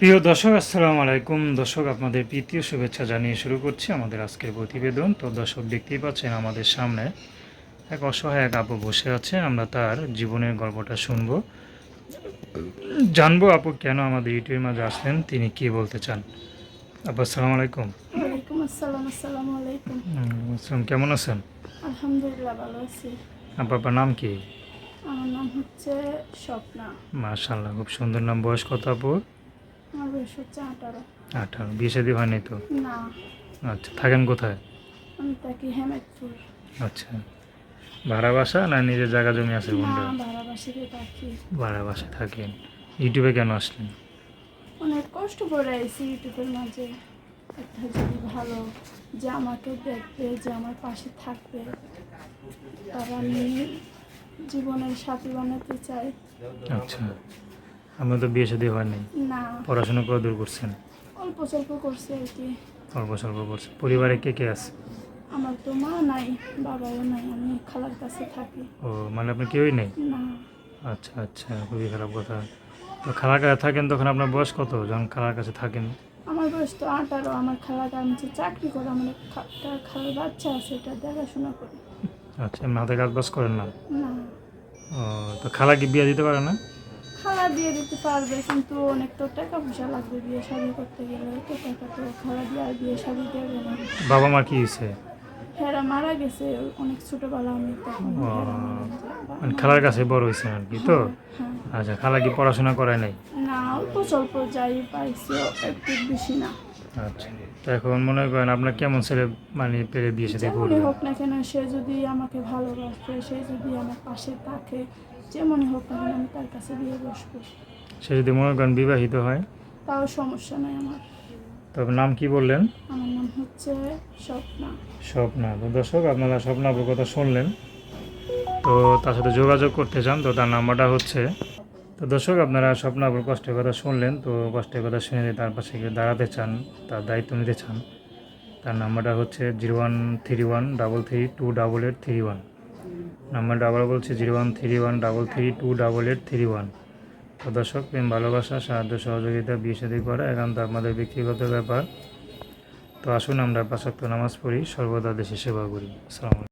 প্রিয় দর্শক আসসালামু আলাইকুম। দর্শক আপনাদের প্রীতীয় শুভেচ্ছা জানিয়ে শুরু করছি আমাদের আজকের প্রতিবেদন। তো দর্শক দেখতেই পাচ্ছেন আমাদের সামনে এক অসহায় এক আপু বসে আছে। আমরা তার জীবনের গল্পটা শুনব। জানব আপু কেন আমাদের ইউটিউবের মাঝে আসলেন? তিনি কি বলতে চান? আপু আসসালামু আলাইকুম। আসসালাম কেমন আছেন? আলহামদুলিল্লাহ ভালো আছি। আপনার নাম কি? আমার নাম হচ্ছে স্বপ্না। মার্শাল্লাহ খুব সুন্দর নাম। বয়স কত আপু? আমার বয়স হচ্ছে আঠারো। আঠারো। বিয়ে শাদী হয়নি তো? না। আচ্ছা থাকেন কোথায়? আমি থাকি হেমেদপুর আচ্ছা। ভাড়া বাসা না নিজের জায়গা জমি আছে কোনটা ভাড়াবাসিতে থাকি। ভাড়া বাসায় থাকেন। ইউটিউবে কেন আসলেন? অনেক কষ্ট করে আইছি ইউটিউবের মাঝে। একটা যদি ভালো যে আমাকে দেখবে যে আমার পাশে থাকবে তারা আমি জীবনের সাথী বানাতে চাই। আচ্ছা। আপনার তো বিয়ে শাদী হয়নি না। পড়াশোনা করে দূর করছেন। অল্প স্বল্প করছে আর কি। অল্প স্বল্প করছে পরিবারে কে কে আছে? আমার তো মা নাই বাবাও নাই আমি খালার কাছে থাকি। ও মানে আপনার কেউই নেই? না। আচ্ছা আচ্ছা খুবই খারাপ কথা। তো খালার কাছে থাকেন তখন আপনার বয়স কত? যখন খালার কাছে থাকেন। আমার বয়স তো আঠারো আমার খালাটা আমি চাকরি করে আমার খালার বাচ্চা আছে এটা দেখাশোনা করি। আচ্ছা এমনি হাতে কাজ বাজ করেন না? না। ও তো খালা কি বিয়ে দিতে পারে না? খালা দিয়ে দিতে পারবে কিন্তু অনেক তো টাকা পয়সা লাগবে বিয়ে শাড়ি করতে গেলে তো টাকা তো খালা দিয়ে আর বিয়ে শাদি দেবে না। বাবা মা কি হয়েছে? হেরা মারা গেছে অনেক ছোটবেলা আমি গেছে। মানে খালার কাছে বড় হয়েছেন আর কি তো? হ্যাঁ আচ্ছা খালা কি পড়াশোনা করে নাই? না অল্প স্বল্প যাই পাইছে একটু বেশি না। আচ্ছা তো এখন মনে করেন আপনার কেমন ছেলে মানে পেরে বিয়ে সাথে করবে হোক না কেন সে যদি আমাকে ভালোবাসে সে যদি আমার পাশে থাকে যেমনই হোক না আমি তার কাছে বিয়ে বসবো। সে যদি মনে করেন বিবাহিত হয়? তাও সমস্যা নাই আমার। তবে নাম কি বললেন? আমার নাম হচ্ছে স্বপ্না। স্বপ্না। তো দর্শক আপনারা স্বপ্নাপুর কথা শুনলেন। তো তার সাথে যোগাযোগ করতে চান তো তার নাম্বারটা হচ্ছে। তো দর্শক আপনারা স্বপ্নাপুর কষ্টের কথা শুনলেন তো কষ্টের কথা শুনে তার পাশে গিয়ে দাঁড়াতে চান তার দায়িত্ব নিতে চান তার নাম্বারটা হচ্ছে zero one three one double three two double eight three one. নাম্বারটা আবার বলছি zero one three one double three two double eight three one. তো দর্শক, প্রেম, ভালোবাসা, সাহায্য, সহযোগিতা, বিয়ে সাদী করা একান্ত আমাদের ব্যক্তিগত ব্যাপার। তো আসুন আমরা পাশাক্ত নামাজ পড়ি, সর্বদা দেশে সেবা করি। আসসালামু আলাইকুম।